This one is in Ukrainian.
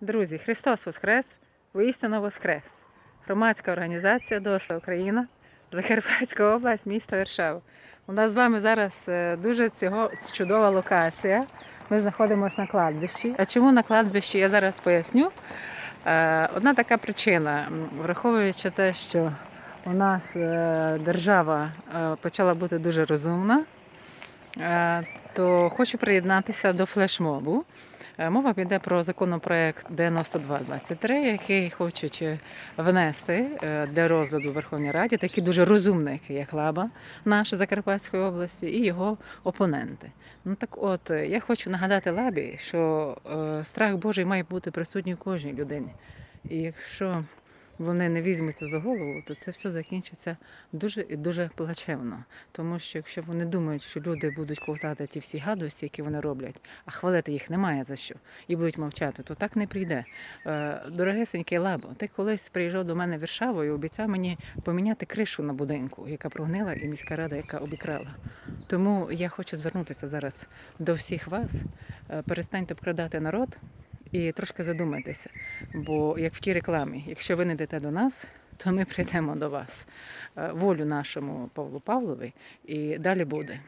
Друзі, Христос Воскрес, воістину Воскрес. Громадська організація ДОСТА Україна, Закарпатська область, місто Варшава. У нас з вами зараз е, дуже цього чудова локація. Ми знаходимося на кладбищі. А чому на кладбищі? Я зараз поясню. Е, Одна така причина, враховуючи те, що у нас е, держава почала бути дуже розумна, то хочу приєднатися до флешмобу. Е, Мова піде про законопроект 9223, який хочуть е, внести е, для розгляду в Верховній Раді такі дуже розумний, як Лаба, наш Закарпатської області, і його опоненти. Ну так от, я хочу нагадати Лабі, що страх Божий має бути присутній кожній людині. І якщо вони не візьмуться за голову, то це все закінчиться дуже і дуже плачевно. Тому що якщо вони думають, що люди будуть ковтати ті всі гадості, які вони роблять, а хвалити їх немає за що, і будуть мовчати, то так не прийде. Е, Дорогесенький Лабо, ти колись приїжджав до мене в обіцяв мені поміняти кришу на будинку, яка прогнила, і міська рада, яка обікрала. Тому я хочу звернутися зараз до всіх вас. Е, Перестаньте обкрадати народ і трошки задумайтеся. Бо як в тій рекламі, якщо ви не йдете до нас, то ми прийдемо до вас. Е, Волю нашому Павлу Павлові і далі буде.